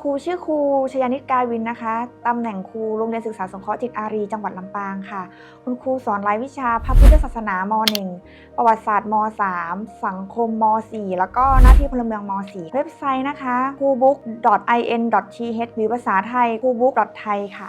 ครูชื่อครูชยานิตกาวินนะคะตำแหน่งครูโรงเรียนศึกษาสงเคราะห์จิตอารี จังหวัดลำปางค่ะ คุณครูสอนรายวิชาพระพุทธศาสนาม .1 ประวัติศาสตร์ม .3 สังคมม .4 แล้วก็หน้าที่พลเมืองม .4 เว็บไซต์นะคะ c r u b o o k in th หรือภาษาไทย c r u b o o k thai ค่ะ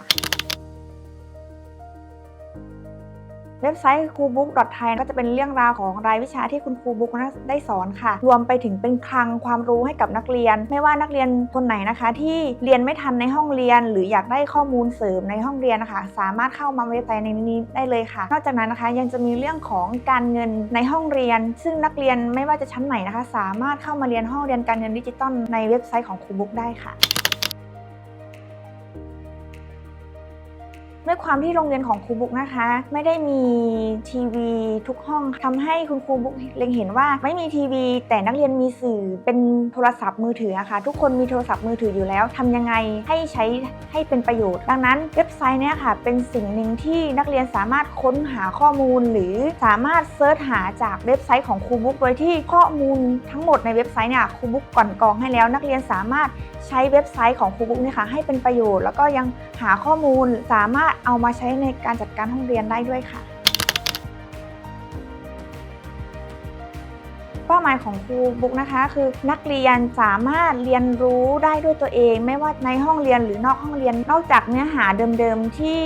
เว็บไซต์ครูบุ๊ก .thai ก็จะเป็นเรื่องราวของรายวิชาที่คุณครูบุ๊กได้สอนค่ะ รวมไปถึงเป็นคลังความรู้ให้กับนักเรียน ไม่ว่านักเรียนคนไหนนะคะ ที่เรียนไม่ทันในห้องเรียน หรืออยากได้ข้อมูลเสริมในห้องเรียนนะคะ สามารถเข้ามาเว็บไซต์ในนี้ได้เลยค่ะ นอกจากนั้นนะคะยังจะมีเรื่องของการเงินในห้องเรียน ซึ่งนักเรียนไม่ว่าจะชั้นไหนนะคะ สามารถเข้ามาเรียนห้องเรียนการเงินดิจิตอลในเว็บไซต์ของครูบุ๊กได้ค่ะ ด้วยความที่โรงเรียนของครูบุ๊กนะคะ ไม่ได้มีทีวีทุกห้องทำให้คุณครูบุ๊กเล็งเห็นว่าไม่มีทีวี แต่นักเรียนมีสื่อเป็นโทรศัพท์มือถือะค่ะทุกคนมีโทรศัพท์มือถืออยู่แล้วทำยังไงให้ใช้ให้เป็นประโยชน์ ดังนั้นเว็บไซต์เนี้ยค่ะเป็นสิ่งหนึ่งที่นักเรียนสามารถค้นหาข้อมูล หรือสามารถเซิร์ชหาจากเว็บไซต์ของครูบุ๊กโดยที่ข้อมูลทั้งหมดในเว็บไซต์เนี่ยครูบุ๊กก่อนกองให้แล้ว นักเรียนสามารถใช้เว็บไซต์ของครูบุ๊กเนี่ยค่ะให้เป็นประโยชน์ แล้วก็ยังหาข้อมูลสามารถเอามาใช้ในการจัดการห้องเรียนได้ด้วยค่ะ เป้าหมายของครูบุ๊กนะคะ คือนักเรียนสามารถเรียนรู้ได้ด้วยตัวเอง ไม่ว่าในห้องเรียนหรือนอกห้องเรียนนอกจากเนื้อหาเดิมๆที่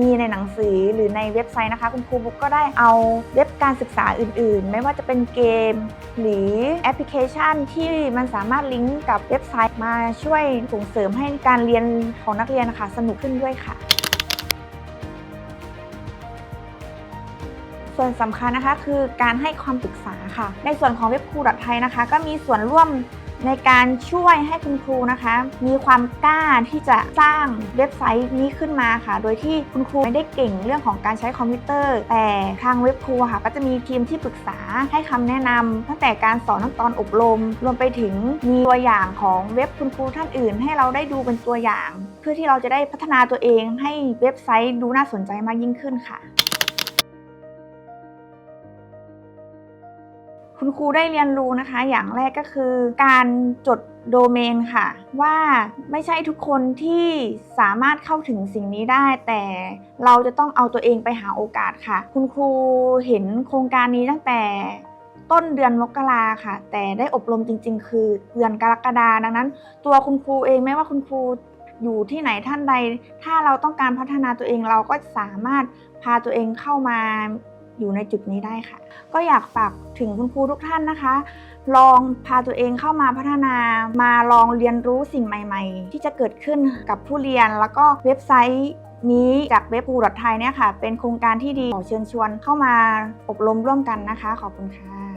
มีในหนังสือหรือในเว็บไซต์นะคะ คุณครูบุ๊กก็ได้เอาเว็บการศึกษาอื่น ๆ ไม่ว่าจะเป็นเกม หรือแอปพลิเคชันที่มันสามารถลิงก์กับเว็บไซต์มาช่วยส่งเสริมให้การเรียนของนักเรียนนะคะสนุกขึ้นด้วยค่ะ ส่วนสำคัญนะคะคือการให้ความปรึกษาค่ะ ในส่วนของเว็บครูดไทยนะคะ ก็มีส่วนร่วมในการช่วยให้คุณครูนะคะ มีความกล้าที่จะสร้างเว็บไซต์นี้ขึ้นมาค่ะ โดยที่คุณครูไม่ได้เก่งเรื่องของการใช้คอมพิวเตอร์ แต่ทางเว็บครูค่ะ ก็จะมีทีมที่ปรึกษาให้คำแนะนำตั้งแต่การสอนขั้นตอนอบรม รวมไปถึงมีตัวอย่างของเว็บคุณครูท่านอื่น ให้เราได้ดูเป็นตัวอย่าง เพื่อที่เราจะได้พัฒนาตัวเองให้เว็บไซต์ดูน่าสนใจมากยิ่งขึ้นค่ะ คุณครูได้เรียนรู้นะคะ อย่างแรกก็คือการจดโดเมนค่ะ ว่าไม่ใช่ทุกคนที่สามารถเข้าถึงสิ่งนี้ได้ แต่เราจะต้องเอาตัวเองไปหาโอกาสค่ะ คุณครูเห็นโครงการนี้ตั้งแต่ต้นเดือนมกราค่ะ แต่ได้อบรมจริง ๆ คือเดือนกรกฎาดังนั้น ตัวคุณครูเองไม่ว่าคุณครูอยู่ที่ไหนท่านใด ถ้าเราต้องการพัฒนาตัวเองเราก็สามารถพาตัวเองเข้ามา อยู่ในจุดนี้ได้ค่ะ ก็อยากฝากถึงคุณครูทุกท่านนะคะ ลองพาตัวเองเข้ามาพัฒนา มาลองเรียนรู้สิ่งใหม่ ๆ ที่จะเกิดขึ้นกับผู้เรียน แล้วก็เว็บไซต์นี้จากเว็บปูดไทยเนี่ยค่ะ เป็นโครงการที่ดีขอเชิญชวนเข้ามาอบรมร่วมกันนะคะ ขอบคุณค่ะ